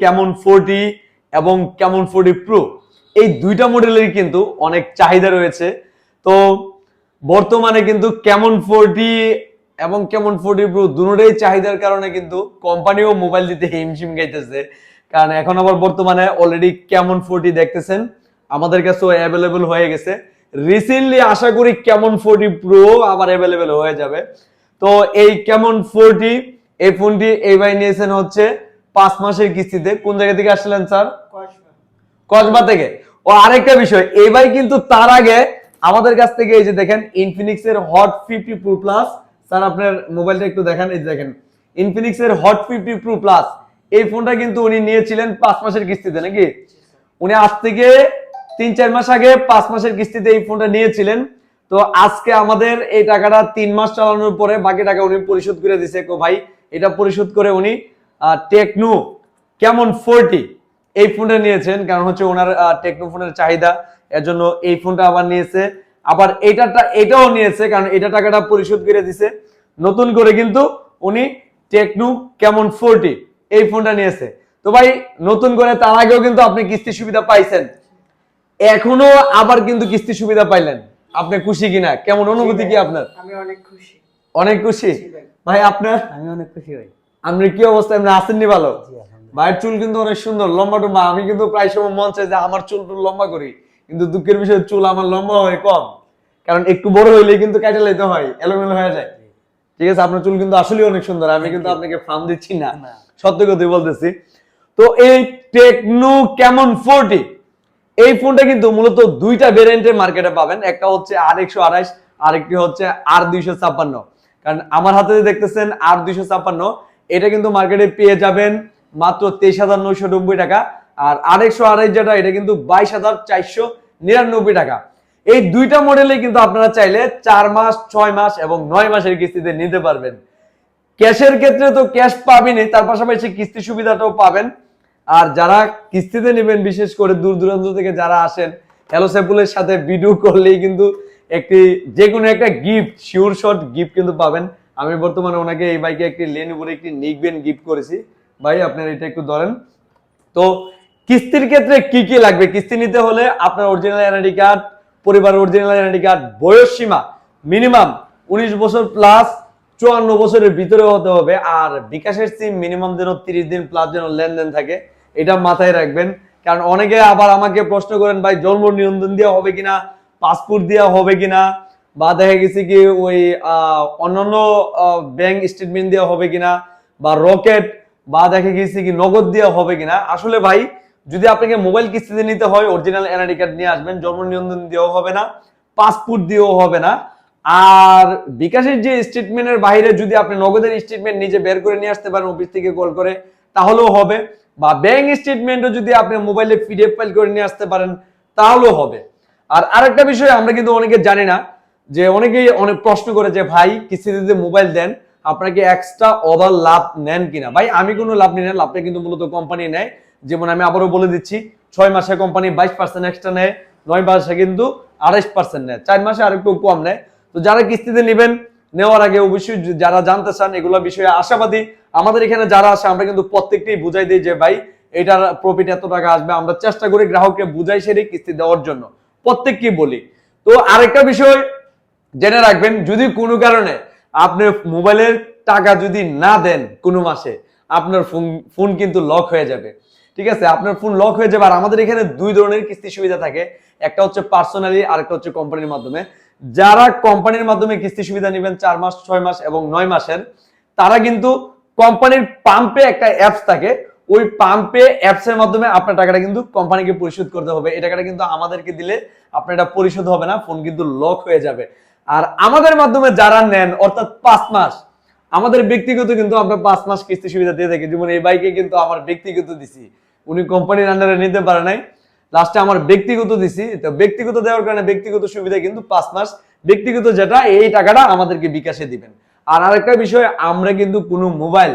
কেমন ফোরটি এবং কেমন ফোরটি প্রো এই দুইটা মডেলেরই কিন্তু অনেক চাহিদা রয়েছে। তো বর্তমানে কিন্তু কেমন ফোরটি এবং কেমন ফোরটি প্রো দুটোই চাহিদার কারণে কিন্তু কোম্পানিও মোবাইল দিতে হিমশিম গাইতেছে কারণ এখন আবার বর্তমানে অলরেডি কেমন ফোরটি দেখতেছেন, আমাদের কাছেও অ্যাভেলেবেল হয়ে গেছে। রিসেন্টলি আশা করি কেমন ফোরটি প্রো আবার অ্যাভেলেবেল হয়ে যাবে। তো এই কেমন ফোরটি এই ফোনটি এই ভাই নিয়েছেন হচ্ছে পাঁচ মাসের কিস্তিতে কোন জায়গা থেকে আসলেন স্যার? কসবা। থেকে। ও আরেকটা বিষয় এবার কিন্তু তার আগে আমাদের কাছ থেকে এই যে দেখেন ইনফিনিক্স এর hot fifty pro plus sir আপনার মোবাইলটা একটু দেখেন এই দেখেন ইনফিনিক্স এর হট ফিফটি প্রো প্লাস এই ফোনটা কিন্তু উনি নিয়েছিলেন পাঁচ মাসের কিস্তিতে নাকি? উনি আজ থেকে তিন চার মাস আগে পাঁচ মাসের কিস্তিতে এই ফোনটা নিয়েছিলেন। তো আজকে আমাদের এই টাকাটা তিন মাস চালানোর পরে বাকি টাকা উনি পরিশোধ করে দিছে কো ভাই এটা পরিশোধ করে উনি টেকনো কেমন ফোরটি এই ফোনটা নিয়েছেন কারণ হচ্ছে ওনার টেকনো ফোনের চাহিদা এর জন্য এই ফোনটা আবার নিয়েছে। আবার এইটাটা এটাও নিয়েছে কারণ এটা টাকাটা পরিশোধ করে দিছে। নতুন করে কিন্তু উনি টেকনো কেমন ফোরটি এই ফোনটা নিয়েছে। তো ভাই নতুন করে তার আগেও কিন্তু আপনি কিস্তি সুবিধা পাইছেন। এখনও আবার কিন্তু কিস্তি সুবিধা পাইলেন। আপনি খুশি কিনা? কেমন অনুভূতি কি আপনার? আমি অনেক খুশি। অনেক খুশি? ভাই। ভাই আপনার? আমি অনেক খুশি হই আপনি কি অবস্থা? আপনি আসেননি ভালো? ভাইয়ের চুল কিন্তু অনেক সুন্দর লম্বা টুম্বা। আমি কিন্তু প্রায় সময় মন চাই যে আমার চুল টুল লম্বা করি কিন্তু দুঃখের বিষয় চুল আমার লম্বা হয় কম। কারণ একটু বড় হইলে কিন্তু কেটে লাইতে হয় এলোমেলো হয়ে যায়। ঠিক আছে আপনার চুল কিন্তু আসলে অনেক সুন্দর আমি কিন্তু আপনাকে ফার্ম দিচ্ছি না। সত্যি কথাই বলতেছি। তো এই টেকনো কেমন ফোরটি? এই ফোনটা কিন্তু মূলত দুইটা ভেরিয়েন্টের মার্কেটে পাবেন। একটা হচ্ছে আর একশো আঠাইশ আরেকটি হচ্ছে আর দুইশো ছাপ্পান্ন। কারণ আমার হাতে দেখতেছেন আর দুইশো ছাপ্পান্ন এটা কিন্তু মার্কেটে পেয়ে যাবেন মাত্র তেইশ হাজার নয়শো নব্বই টাকা। আর একশো আড়াইশ যেটা, এটা কিন্তু বাইশ হাজার চারশো নিরানব্বই টাকা। এই দুইটা মডেলে কিন্তু আপনারা চাইলে চার মাস, ছয় মাস এবং নয় মাসের কিস্তিতে নিতে পারবেন। ক্যাশের ক্ষেত্রে তো ক্যাশ পাবেনই, তার পাশাপাশি কিস্তি সুবিধাটাও পাবেন। আর যারা কিস্তিতে নেবেন, বিশেষ করে দূর দূরান্ত থেকে যারা আসেন হ্যালো স্যাপুলের সাথে ভিডিও করলেই কিন্তু একটি যে কোনো একটা গিফট শিওর শর্ট গিফট কিন্তু পাবেন। আমি বর্তমানে ওনাকে এই বাইকে একটি লেন উপরে একটি নিকবেন গিফট করেছি। ভাই, আপনার এটা একটু ধরেন। তো, কিস্তির ক্ষেত্রে কি কি লাগবে? কিস্তি নিতে হলে আপনার অরিজিনাল এনআইডি কার্ড পরিবারের অরিজিনাল এনআইডি কার্ড বয়স সীমা মিনিমাম উনিশ বছর প্লাস চুয়ান্ন বছরের ভিতরে হতে হবে। আর বিকাশের সিম মিনিমাম যেন তিরিশ দিন প্লাস যেন লেনদেন থাকে, এটা মাথায় রাখবেন। কারণ অনেকে আবার আমাকে প্রশ্ন করেন, ভাই জন্ম নিয়ন্ত্রণ দেওয়া হবে কিনা? পাসপোর্ট দেওয়া হবে কিনা? বা দেখা গেছে কি ওই অন্যান্য ব্যাংক স্টেটমেন্ট দেওয়া হবে কিনা বা রকেট বা দেখা গেছে কি নগদ দেওয়া হবে কিনা। আসলে ভাই, যদি আপনাকে মোবাইল কিস্তিতে নিতে হয় অরিজিনাল এনআইডি কার্ড নিয়ে আসবেন, জন্ম নিবন্ধন দেওয়া হবে না পাসপোর্ট দিয়েও হবে না। আর বিকাশের যে স্টেটমেন্টের বাইরে যদি আপনি নগদের স্টেটমেন্ট নিজে বের করে নিয়ে আসতে পারেন অফিস থেকে কল করে, তাহলেও হবে। বা ব্যাংক স্টেটমেন্টও যদি আপনি মোবাইলে পিডিএফ ফাইল করে নিয়ে আসতে পারেন, তাহলেও হবে। আর আরেকটা বিষয় আমরা কিন্তু অনেকে জানি না যে অনেকেই অনেক প্রশ্ন করে যে, ভাই, কিস্তিতে মোবাইল দেন, আপনাকে এক্সট্রা ওভার লাভ নেন কিনা? ভাই, আমি কোনো লাভ নিই না, লাভটা কিন্তু মূলত কোম্পানি নেয়। যেমন আমি আবারও বলে দিচ্ছি, ছয় মাসে কোম্পানি বাইশ পার্সেন্ট এক্সট্রা নেয়, নয় মাসে কিন্তু আড়াইশ পার্সেন্ট নেয়, চার মাসে আরেকটু কম নেয়। তো যারা কিস্তিতে নেবেন, নেওয়ার আগে অবশ্যই যারা জানতে চান এগুলো বিষয়ে আশাবাদী। আমাদের এখানে যারা আসে আমরা কিন্তু প্রত্যেকটাই বুঝাই দিই যে, ভাই, এটার প্রফিট এত টাকা আসবে। আমরা চেষ্টা করি গ্রাহককে বুঝাই সেরে কিস্তি দেওয়ার জন্য। প্রত্যেককেই বলি। তো আরেকটা বিষয় জেনে রাখবেন, যদি কোনো কারণে আপনি মোবাইলের টাকা যদি না দেন কোনো মাসে, আপনার ফোন ফোন কিন্তু লক হয়ে যাবে। ঠিক আছে? আপনার ফোন লক হয়ে যাবে। আর আমাদের এখানে দুই ধরনের কিস্তি সুবিধা থাকে। একটা হচ্ছে পার্সোনালি আর একটা হচ্ছে কোম্পানির মাধ্যমে। যারা কোম্পানির মাধ্যমে কিস্তি সুবিধা নেবেন, চার মাস, ছয় মাস এবং নয় মাসের, তারা কিন্তু কোম্পানির পাম্পে একটা অ্যাপস থাকে। ওই পাম্পে অ্যাপস এর মাধ্যমে আপনার টাকাটা কিন্তু কোম্পানিকে পরিশোধ করতে হবে। এই টাকাটা কিন্তু আমাদেরকে দিলে আপনার এটা পরিশোধ হবে না, ফোন কিন্তু লক হয়ে যাবে। আর আমাদের মাধ্যমে যারা নেন, অর্থাৎ পাঁচ মাস, আমাদের ব্যক্তিগত কিন্তু আমরা পাঁচ মাস কিস্তি সুবিধা দিয়ে থাকি। যেমন এই বাইকে কিন্তু আমার ব্যক্তিগত দিছি। উনি কোম্পানির আন্ডারে নিতে পারে নাই। লাস্টে আমার ব্যক্তিগত দিছি। তো ব্যক্তিগত দেওয়ার কারণে ব্যক্তিগত সুবিধা কিন্তু পাঁচ মাস। ব্যক্তিগত যেটা, এই টাকাটা আমাদেরকে বিকাশে দিবেন। আর আরেকটা বিষয়, আমরা কিন্তু কোনো মোবাইল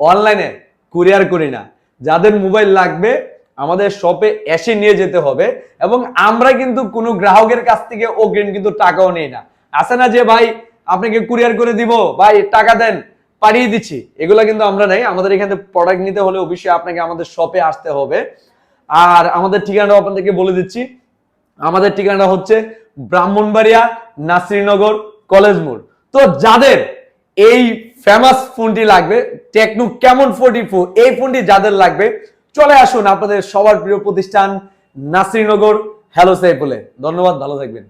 অনলাইনে কুরিয়ার করি না। যাদের মোবাইল লাগবে, আমাদের শপে এসে নিয়ে যেতে হবে। এবং আমরা কিন্তু কোনো গ্রাহকের কাছ থেকে অগ্রিম কিন্তু টাকাও নেই না। আছে না যে, ভাই, আপনাকে কুরিয়ার করে দিব, ভাই, টাকা দেন, পাঠিয়ে দিচ্ছি। এগুলো কিন্তু আমরা নেই। আমাদের এখানে প্রোডাক্ট নিতে হলে অবশ্যই আপনাকে আমাদের শপে আসতে হবে। আর আমাদের ঠিকানাটা আপনাদেরকে বলে দিচ্ছি। আমাদের ঠিকানা হচ্ছে ব্রাহ্মণবাড়িয়া নাসরিনগর কলেজ মোড়। তো যাদের এই ফেমাস ফোনটি লাগবে টেকনো কেমন ফোর্টি ফোর এই ফোনটি যাদের লাগবে, চলে আসুন আপনাদের সবার প্রিয় প্রতিষ্ঠান নাসরিনগর হ্যালো সাইফুলে ধন্যবাদ, ভালো থাকবেন।